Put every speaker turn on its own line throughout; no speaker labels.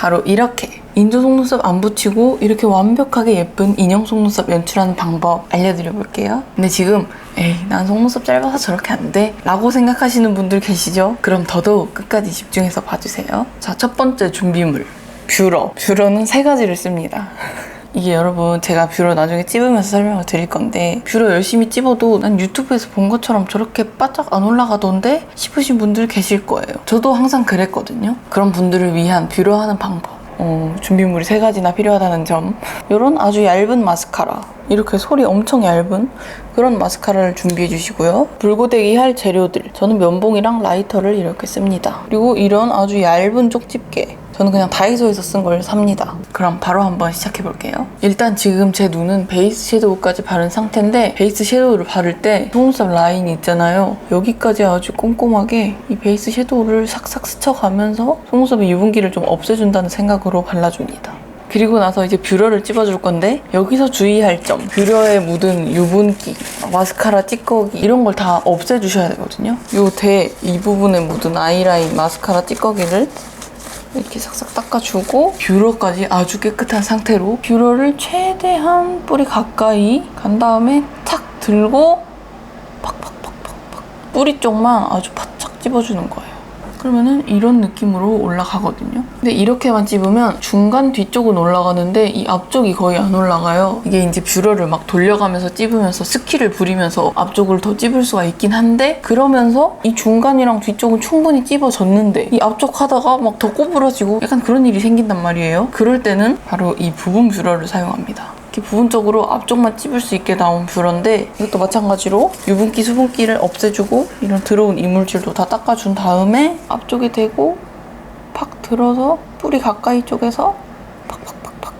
바로 이렇게 인조 속눈썹 안 붙이고 이렇게 완벽하게 예쁜 인형 속눈썹 연출하는 방법 알려드려 볼게요. 근데 지금 에이 난 속눈썹 짧아서 저렇게 안 돼? 라고 생각하시는 분들 계시죠? 그럼 더더욱 끝까지 집중해서 봐주세요. 자 첫 번째 준비물 뷰러. 뷰러는 세 가지를 씁니다. 이게 여러분 제가 뷰러 나중에 찝으면서 설명을 드릴 건데 뷰러 열심히 찝어도 난 유튜브에서 본 것처럼 저렇게 바짝 안 올라가던데 싶으신 분들 계실 거예요. 저도 항상 그랬거든요. 그런 분들을 위한 뷰러 하는 방법. 어, 준비물이 세 가지나 필요하다는 점. 이런 아주 얇은 마스카라. 이렇게 솔이 엄청 얇은 그런 마스카라를 준비해 주시고요. 불고데기 할 재료들. 저는 면봉이랑 라이터를 이렇게 씁니다. 그리고 이런 아주 얇은 쪽집게. 저는 그냥 다이소에서 쓴 걸 삽니다. 그럼 바로 한번 시작해 볼게요. 일단 지금 제 눈은 베이스 섀도우까지 바른 상태인데 베이스 섀도우를 바를 때 속눈썹 라인이 있잖아요. 여기까지 아주 꼼꼼하게 이 베이스 섀도우를 싹싹 스쳐가면서 속눈썹의 유분기를 좀 없애준다는 생각으로 발라줍니다. 그리고 나서 이제 뷰러를 찝어줄 건데 여기서 주의할 점 뷰러에 묻은 유분기 마스카라 찌꺼기 이런 걸 다 없애주셔야 되거든요 요대 이 부분에 묻은 아이라인 마스카라 찌꺼기를 이렇게 싹싹 닦아주고 뷰러까지 아주 깨끗한 상태로 뷰러를 최대한 뿌리 가까이 간 다음에 탁 들고 팍팍팍팍팍 뿌리 쪽만 아주 바짝 찝어주는 거예요. 그러면은 이런 느낌으로 올라가거든요. 근데 이렇게만 찝으면 중간 뒤쪽은 올라가는데 이 앞쪽이 거의 안 올라가요. 이게 이제 뷰러를 막 돌려가면서 찝으면서 스키를 부리면서 앞쪽을 더 찝을 수가 있긴 한데 그러면서 이 중간이랑 뒤쪽은 충분히 찝어졌는데 이 앞쪽 하다가 막 더 꼬부러지고 약간 그런 일이 생긴단 말이에요. 그럴 때는 바로 이 부분 뷰러를 사용합니다. 이렇게 부분적으로 앞쪽만 찝을 수 있게 나온 뷰러인데 이것도 마찬가지로 유분기, 수분기를 없애주고 이런 들어온 이물질도 다 닦아준 다음에 앞쪽에 대고 팍 들어서 뿌리 가까이 쪽에서 팍팍팍팍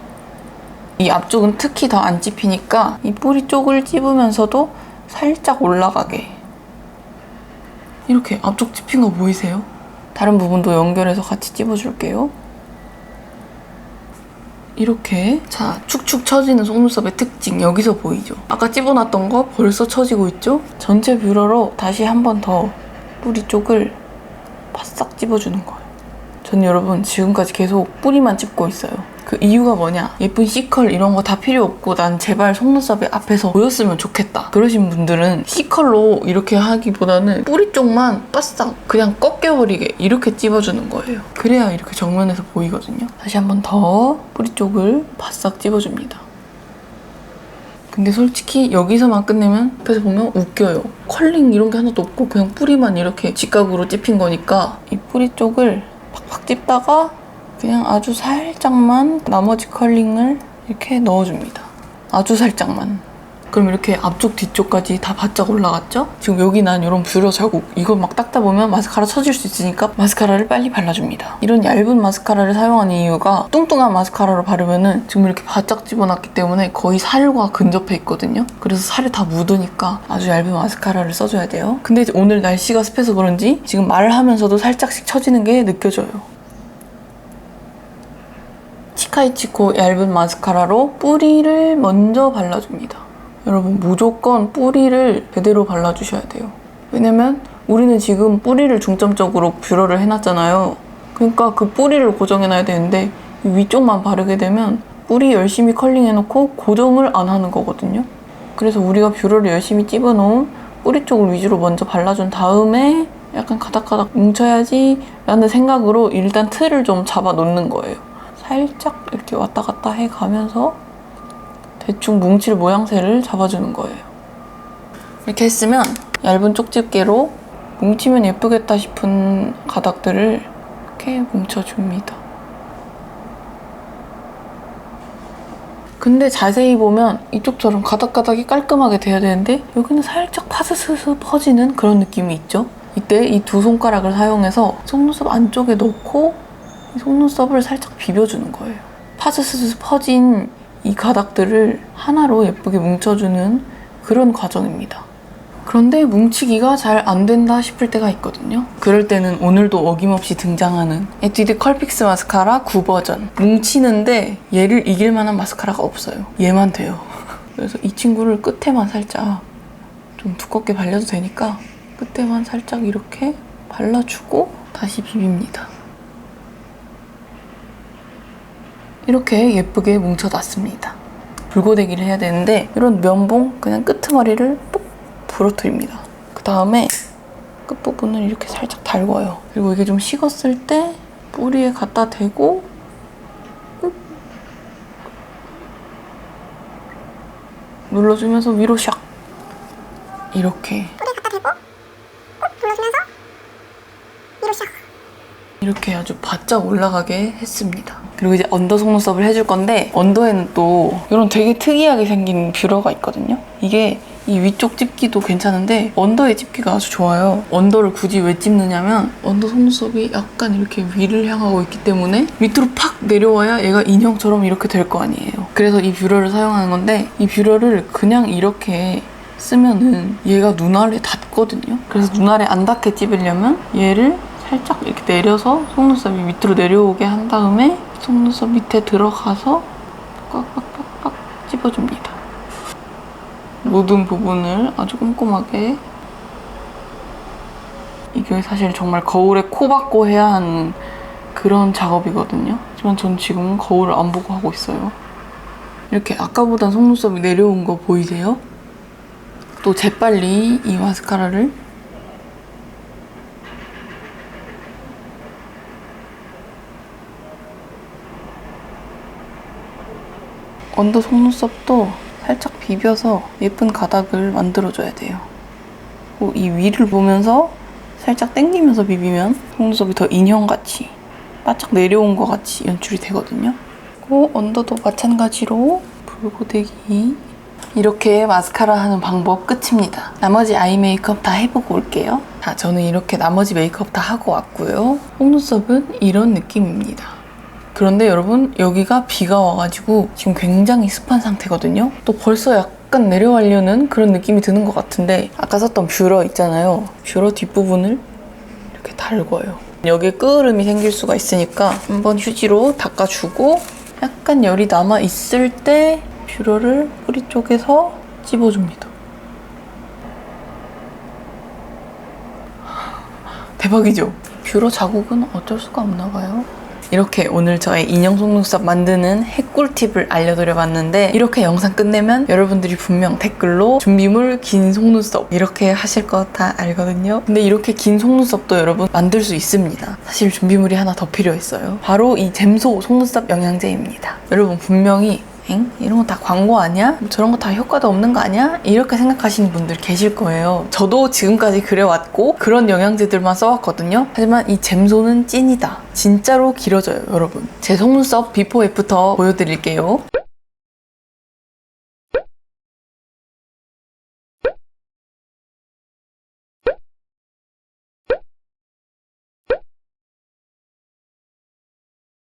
이 앞쪽은 특히 더 안 찝히니까 이 뿌리 쪽을 찝으면서도 살짝 올라가게 이렇게 앞쪽 찝힌 거 보이세요? 다른 부분도 연결해서 같이 찝어줄게요. 이렇게 자 축축 처지는 속눈썹의 특징 여기서 보이죠? 아까 찝어놨던 거 벌써 처지고 있죠? 전체 뷰러로 다시 한 번 더 뿌리 쪽을 바싹 찝어주는 거예요. 전 여러분 지금까지 계속 뿌리만 찝고 있어요. 그 이유가 뭐냐? 예쁜 C컬 이런 거 다 필요 없고 난 제발 속눈썹에 앞에서 보였으면 좋겠다. 그러신 분들은 C컬로 이렇게 하기보다는 뿌리 쪽만 바싹 그냥 꺾여버리게 이렇게 찝어주는 거예요. 그래야 이렇게 정면에서 보이거든요. 다시 한 번 더 뿌리 쪽을 바싹 찝어줍니다. 근데 솔직히 여기서만 끝내면 옆에서 보면 웃겨요. 컬링 이런 게 하나도 없고 그냥 뿌리만 이렇게 직각으로 찝힌 거니까 이 뿌리 쪽을 팍팍 찝다가 그냥 아주 살짝만 나머지 컬링을 이렇게 넣어줍니다. 아주 살짝만. 그럼 이렇게 앞쪽 뒤쪽까지 다 바짝 올라갔죠? 지금 여기 난 이런 뷰러 자국 이걸 막 닦다 보면 마스카라 처질 수 있으니까 마스카라를 빨리 발라줍니다. 이런 얇은 마스카라를 사용하는 이유가 뚱뚱한 마스카라로 바르면은 지금 이렇게 바짝 집어놨기 때문에 거의 살과 근접해 있거든요. 그래서 살이 다 묻으니까 아주 얇은 마스카라를 써줘야 돼요. 근데 오늘 날씨가 습해서 그런지 지금 말을 하면서도 살짝씩 처지는 게 느껴져요. 치카이치코 얇은 마스카라로 뿌리를 먼저 발라줍니다. 여러분 무조건 뿌리를 제대로 발라주셔야 돼요. 왜냐면 우리는 지금 뿌리를 중점적으로 뷰러를 해놨잖아요. 그러니까 그 뿌리를 고정해놔야 되는데 위쪽만 바르게 되면 뿌리 열심히 컬링해놓고 고정을 안 하는 거거든요. 그래서 우리가 뷰러를 열심히 찝어놓은 뿌리 쪽을 위주로 먼저 발라준 다음에 약간 가닥가닥 뭉쳐야지 라는 생각으로 일단 틀을 좀 잡아 놓는 거예요. 살짝 이렇게 왔다 갔다 해 가면서 대충 뭉칠 모양새를 잡아주는 거예요. 이렇게 했으면 얇은 쪽집게로 뭉치면 예쁘겠다 싶은 가닥들을 이렇게 뭉쳐줍니다. 근데 자세히 보면 이쪽처럼 가닥가닥이 깔끔하게 돼야 되는데 여기는 살짝 파스스스 퍼지는 그런 느낌이 있죠? 이때 이 두 손가락을 사용해서 속눈썹 안쪽에 넣고 이 속눈썹을 살짝 비벼주는 거예요. 파스스스 퍼진 이 가닥들을 하나로 예쁘게 뭉쳐주는 그런 과정입니다. 그런데 뭉치기가 잘 안 된다 싶을 때가 있거든요. 그럴 때는 오늘도 어김없이 등장하는 에뛰드 컬픽스 마스카라 9버전. 뭉치는데 얘를 이길 만한 마스카라가 없어요. 얘만 돼요. 그래서 이 친구를 끝에만 살짝 좀 두껍게 발려도 되니까 끝에만 살짝 이렇게 발라주고 다시 비빕니다. 이렇게 예쁘게 뭉쳐놨습니다. 불고데기를 해야 되는데 이런 면봉 그냥 끄트머리를 뽁 부러뜨립니다. 그 다음에 끝부분을 이렇게 살짝 달궈요. 그리고 이게 좀 식었을 때 뿌리에 갖다 대고 꾹 눌러주면서 위로 샥 이렇게 이렇게 아주 바짝 올라가게 했습니다. 그리고 이제 언더 속눈썹을 해줄 건데 언더에는 또 이런 되게 특이하게 생긴 뷰러가 있거든요. 이게 이 위쪽 찝기도 괜찮은데 언더의 찝기가 아주 좋아요. 언더를 굳이 왜 찝느냐면 언더 속눈썹이 약간 이렇게 위를 향하고 있기 때문에 밑으로 팍 내려와야 얘가 인형처럼 이렇게 될 거 아니에요. 그래서 이 뷰러를 사용하는 건데 이 뷰러를 그냥 이렇게 쓰면은 얘가 눈 아래 닿거든요. 그래서 눈 아래 안 닿게 찝으려면 얘를 살짝 이렇게 내려서 속눈썹이 밑으로 내려오게 한 다음에 속눈썹 밑에 들어가서 꽉꽉꽉꽉 찝어줍니다. 모든 부분을 아주 꼼꼼하게 이게 사실 정말 거울에 코 박고 해야 하는 그런 작업이거든요. 하지만 전 지금 거울을 안 보고 하고 있어요. 이렇게 아까보단 속눈썹이 내려온 거 보이세요? 또 재빨리 이 마스카라를 언더 속눈썹도 살짝 비벼서 예쁜 가닥을 만들어줘야 돼요. 그리고 이 위를 보면서 살짝 당기면서 비비면 속눈썹이 더 인형같이 바짝 내려온 것 같이 연출이 되거든요. 그리고 언더도 마찬가지로 불고데기 이렇게 마스카라 하는 방법 끝입니다. 나머지 아이 메이크업 다 해보고 올게요. 자, 저는 이렇게 나머지 메이크업 다 하고 왔고요. 속눈썹은 이런 느낌입니다. 그런데 여러분 여기가 비가 와가지고 지금 굉장히 습한 상태거든요. 또 벌써 약간 내려가려는 그런 느낌이 드는 것 같은데 아까 썼던 뷰러 있잖아요. 뷰러 뒷부분을 이렇게 달궈요. 여기에 끄름이 생길 수가 있으니까 한번 휴지로 닦아주고 약간 열이 남아 있을 때 뷰러를 뿌리 쪽에서 찝어줍니다. 대박이죠? 뷰러 자국은 어쩔 수가 없나 봐요. 이렇게 오늘 저의 인형 속눈썹 만드는 핵꿀팁을 알려드려 봤는데 이렇게 영상 끝내면 여러분들이 분명 댓글로 준비물 긴 속눈썹 이렇게 하실 거 다 알거든요. 근데 이렇게 긴 속눈썹도 여러분 만들 수 있습니다. 사실 준비물이 하나 더 필요했어요. 바로 이 잼소 속눈썹 영양제입니다. 여러분 분명히 엥? 이런 거 다 광고 아니야? 뭐 저런 거 다 효과도 없는 거 아니야? 이렇게 생각하시는 분들 계실 거예요. 저도 지금까지 그래왔고 그런 영양제들만 써왔거든요. 하지만 이 잼소는 찐이다. 진짜로 길어져요, 여러분. 제 속눈썹 비포 애프터 보여드릴게요.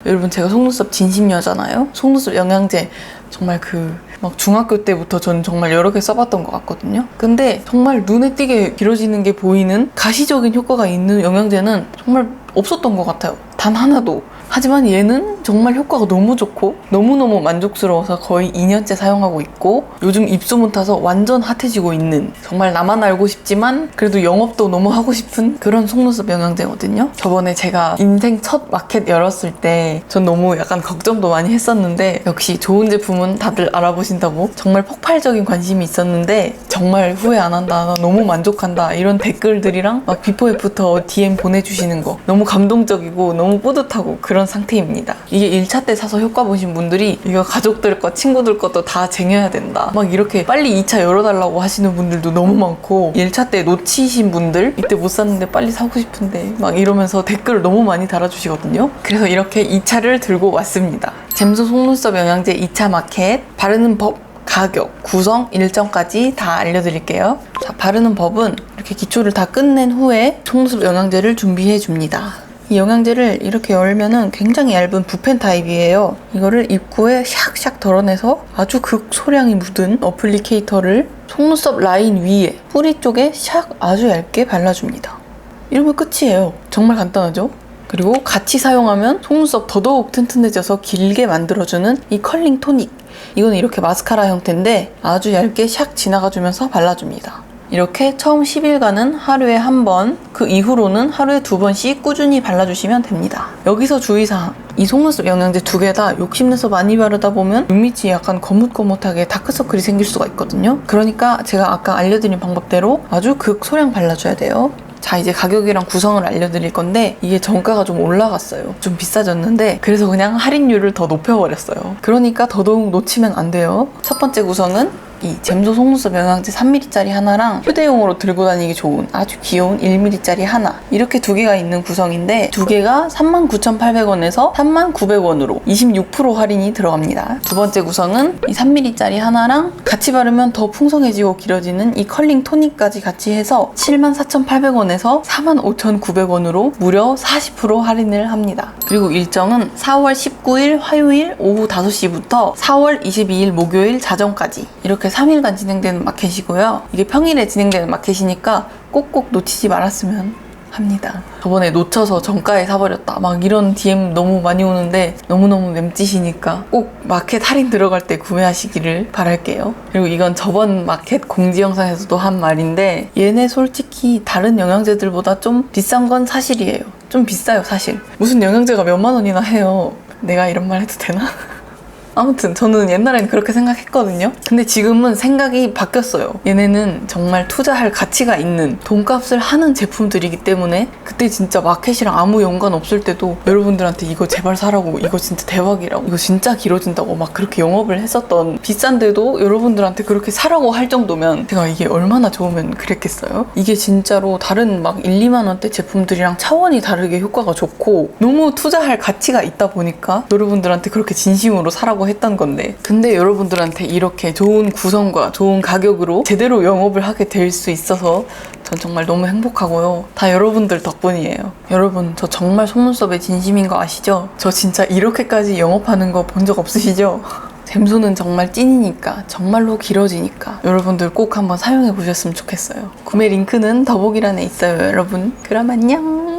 여러분 제가 속눈썹 진심녀잖아요. 속눈썹 영양제 정말 그 막 중학교 때부터 전 정말 여러 개 써봤던 것 같거든요. 근데 정말 눈에 띄게 길어지는 게 보이는 가시적인 효과가 있는 영양제는 정말 없었던 것 같아요. 단 하나도. 하지만 얘는 정말 효과가 너무 좋고 너무너무 만족스러워서 거의 2년째 사용하고 있고 요즘 입소문 타서 완전 핫해지고 있는 정말 나만 알고 싶지만 그래도 영업도 너무 하고 싶은 그런 속눈썹 영양제거든요. 저번에 제가 인생 첫 마켓 열었을 때 전 너무 약간 걱정도 많이 했었는데 역시 좋은 제품은 다들 알아보신다고 정말 폭발적인 관심이 있었는데 정말 후회 안 한다. 나 너무 만족한다. 이런 댓글들이랑 막 비포 애프터 DM 보내주시는 거 너무 감동적이고 너무 뿌듯하고 그런 상태입니다. 이게 1차 때 사서 효과 보신 분들이 이거 가족들 거, 친구들 것도 다 쟁여야 된다. 막 이렇게 빨리 2차 열어달라고 하시는 분들도 너무 많고 1차 때 놓치신 분들 이때 못 샀는데 빨리 사고 싶은데 막 이러면서 댓글을 너무 많이 달아주시거든요. 그래서 이렇게 2차를 들고 왔습니다. 잼소 속눈썹 영양제 2차 마켓 바르는 법 가격, 구성, 일정까지 다 알려드릴게요. 자, 바르는 법은 이렇게 기초를 다 끝낸 후에 속눈썹 영양제를 준비해 줍니다. 이 영양제를 이렇게 열면은 굉장히 얇은 붓펜 타입이에요. 이거를 입구에 샥샥 덜어내서 아주 극소량이 묻은 어플리케이터를 속눈썹 라인 위에 뿌리 쪽에 샥 아주 얇게 발라줍니다. 이러면 끝이에요. 정말 간단하죠? 그리고 같이 사용하면 속눈썹 더더욱 튼튼해져서 길게 만들어주는 이 컬링 토닉. 이거는 이렇게 마스카라 형태인데 아주 얇게 샥 지나가주면서 발라줍니다. 이렇게 처음 10일간은 하루에 한 번, 그 이후로는 하루에 두 번씩 꾸준히 발라주시면 됩니다. 여기서 주의사항. 이 속눈썹 영양제 두 개 다 욕심내서 많이 바르다 보면 눈밑이 약간 거뭇거뭇하게 다크서클이 생길 수가 있거든요. 그러니까 제가 아까 알려드린 방법대로 아주 극소량 발라줘야 돼요. 자 이제 가격이랑 구성을 알려드릴 건데 이게 정가가 좀 올라갔어요 좀 비싸졌는데 그래서 그냥 할인율을 더 높여버렸어요 그러니까 더더욱 놓치면 안 돼요 첫 번째 구성은 이 잼소 속눈썹 영양제 3mm짜리 하나랑 휴대용으로 들고 다니기 좋은 아주 귀여운 1mm짜리 하나. 이렇게 두 개가 있는 구성인데 두 개가 39,800원에서 39,900원으로 26% 할인이 들어갑니다. 두 번째 구성은 이 3mm짜리 하나랑 같이 바르면 더 풍성해지고 길어지는 이 컬링 토닉까지 같이 해서 74,800원에서 45,900원으로 무려 40% 할인을 합니다. 그리고 일정은 4월 19일 화요일 오후 5시부터 4월 22일 목요일 자정까지 이렇게 3일간 진행되는 마켓이고요. 이게 평일에 진행되는 마켓이니까 꼭꼭 놓치지 말았으면 합니다. 저번에 놓쳐서 정가에 사버렸다. 막 이런 DM 너무 많이 오는데 너무너무 맴짓이니까 꼭 마켓 할인 들어갈 때 구매하시기를 바랄게요. 그리고 이건 저번 마켓 공지 영상에서도 한 말인데 얘네 솔직히 다른 영양제들보다 좀 비싼 건 사실이에요. 좀 비싸요, 사실. 무슨 영양제가 몇만 원이나 해요. 내가 이런 말 해도 되나? 아무튼 저는 옛날에는 그렇게 생각했거든요. 근데 지금은 생각이 바뀌었어요. 얘네는 정말 투자할 가치가 있는 돈값을 하는 제품들이기 때문에 그때 진짜 마켓이랑 아무 연관 없을 때도 여러분들한테 이거 제발 사라고 이거 진짜 대박이라고 이거 진짜 길어진다고 막 그렇게 영업을 했었던 비싼데도 여러분들한테 그렇게 사라고 할 정도면 제가 이게 얼마나 좋으면 그랬겠어요? 이게 진짜로 다른 막 1, 2만 원대 제품들이랑 차원이 다르게 효과가 좋고 너무 투자할 가치가 있다 보니까 여러분들한테 그렇게 진심으로 사라 고 했던 건데 근데 여러분들한테 이렇게 좋은 구성과 좋은 가격으로 제대로 영업을 하게 될 수 있어서 전 정말 너무 행복하고요. 다 여러분들 덕분이에요. 여러분, 저 정말 속눈썹에 진심인 거 아시죠? 저 진짜 이렇게까지 영업하는 거 본 적 없으시죠? 잼소는 정말 찐이니까 정말로 길어지니까 여러분들 꼭 한번 사용해 보셨으면 좋겠어요. 구매 링크는 더보기란에 있어요, 여러분. 그럼 안녕.